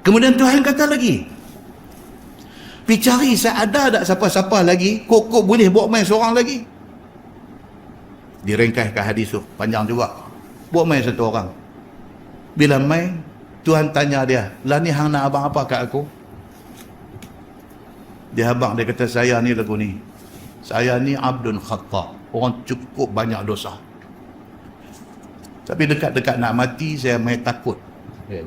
Kemudian Tuhan kata lagi, Pi cari saya ada tak siapa-siapa lagi, kok-kok boleh buat main seorang lagi. Direngkahkan hadis tu, panjang juga. Buat main satu orang. Bila main, Tuhan tanya dia, lah ni hang nak abang apa kat aku? Dia abang, dia kata saya ni lagu ni. Saya ni abdun khatta. Orang cukup banyak dosa. Tapi dekat-dekat nak mati, saya main takut. Dia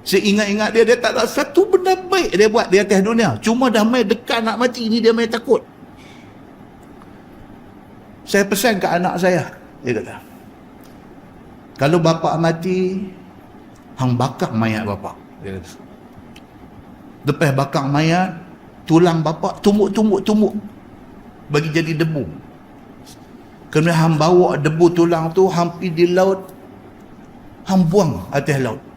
kata. Saya ingat-ingat dia, dia tak ada satu benda baik dia buat di atas dunia. Cuma dah main dekat nak mati ni, dia main takut. Saya pesan ke anak saya, dia kata, kalau bapa mati, hang bakar mayat bapa. Dia kata. Lepas bakar mayat, tulang bapa tumbuk-tumbuk-tumbuk. Bagi jadi debu. Kemudian hang bawa debu tulang tu, hampir di laut, hang buang atas laut.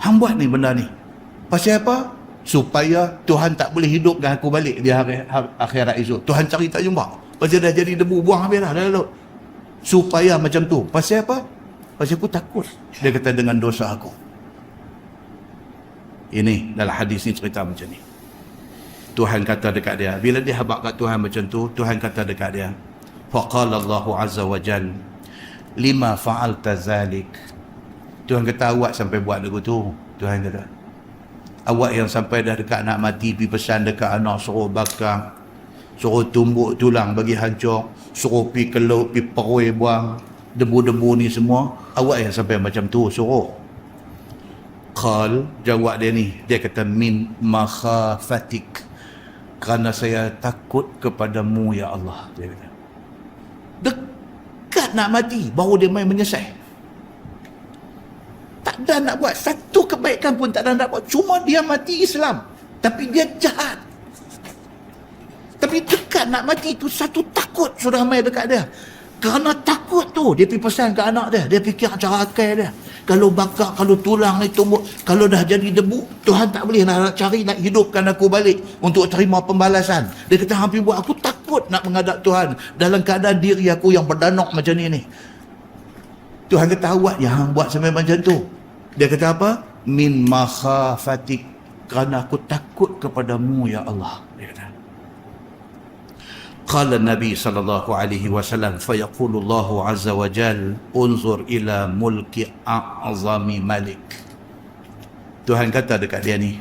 Hang buat ni benda ni. Pasal apa? Supaya Tuhan tak boleh hidupkan aku balik di hari, akhirat esok. Tuhan cari tak jumpa. Pasal dah jadi debu, buang habis dah dalam laut. Supaya macam tu. Pasal apa? Pasal aku takut. Dia kata dengan dosa aku. Ini dalam hadis ni cerita macam ni. Tuhan kata dekat dia. Bila dia habak kat Tuhan macam tu, Tuhan kata dekat dia. Faqala Allahu Azza wa Jal. Lima fa'alta zalik. Tuhan kata awak sampai buat lagu tu. Tuhan kata. Awak yang sampai dah dekat nak mati pergi pesan dekat anak suruh bakar. Suruh tumbuk tulang bagi hancur. Suruh pergi ke laut, pergi perui buang. Debu-debu ni semua. Awak yang sampai macam tu suruh. Qal, jawab dia ni. Dia kata min makhafatik. Kerana saya takut kepadamu ya Allah. Dia kata. Dekat nak mati. Baru dia main menyesal ada nak buat satu kebaikan pun tak ada nak buat. Cuma dia mati Islam. Tapi dia jahat. Tapi dekat nak mati tu satu takut sudah main dekat dia. Kerana takut tu dia pergi pesan ke anak dia. Dia fikir cara akal dia. Kalau bakar kalau tulang ni tumbuk kalau dah jadi debu Tuhan tak boleh nak cari nak hidupkan aku balik untuk terima pembalasan. Dia kata hampir buat. Aku takut nak menghadap Tuhan dalam keadaan diri aku yang berdanok macam ni ni. Tuhan kata awak yang buat sampai macam tu. Dia kata apa? Min makhafatik. Kerana aku takut kepadamu ya Allah. Dia kata. Qala Nabi sallallahu alaihi wasallam fayaqulu Allah azza wa jal unzur ila mulki a'zami malik. Tuhan kata dekat dia ni.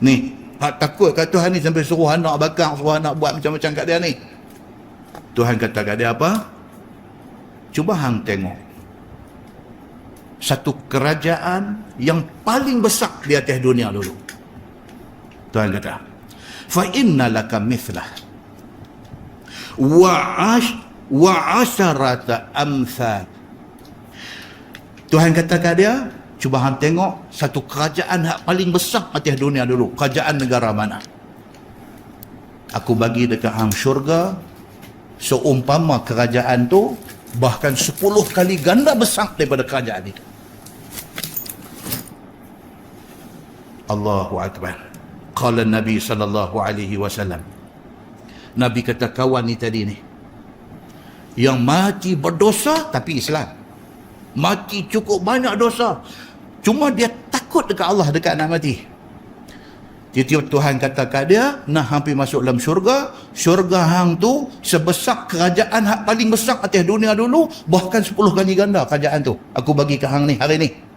Ni, hak takut kat Tuhan ni sampai suruh anak bakar, suruh anak buat macam-macam kat dia ni. Tuhan kata kat dia apa? Cuba hang tengok satu kerajaan yang paling besar di atas dunia dulu. Tuhan kata, "Fa inna laka mithlah wa ash wa asharata amsal." Tuhan kata kat dia, cuba hang tengok satu kerajaan yang paling besar atas dunia dulu. Kerajaan negara mana? Aku bagi dekat hang syurga seumpama kerajaan tu bahkan 10 kali ganda besar daripada kerajaan itu. Allahu Akbar. Qala Nabi sallallahu alaihi wasallam. Nabi kata kawan ni tadi ni. Yang mati berdosa tapi Islam. Mati cukup banyak dosa. Cuma dia takut dekat Allah dekat nak mati. Tiap-tiap Tuhan kata kat dia, nak hampir masuk dalam syurga. Syurga hang tu sebesar kerajaan hak paling besar atas dunia dulu. Bahkan 10 kali ganda kerajaan tu. Aku bagi ke hang ni hari ni.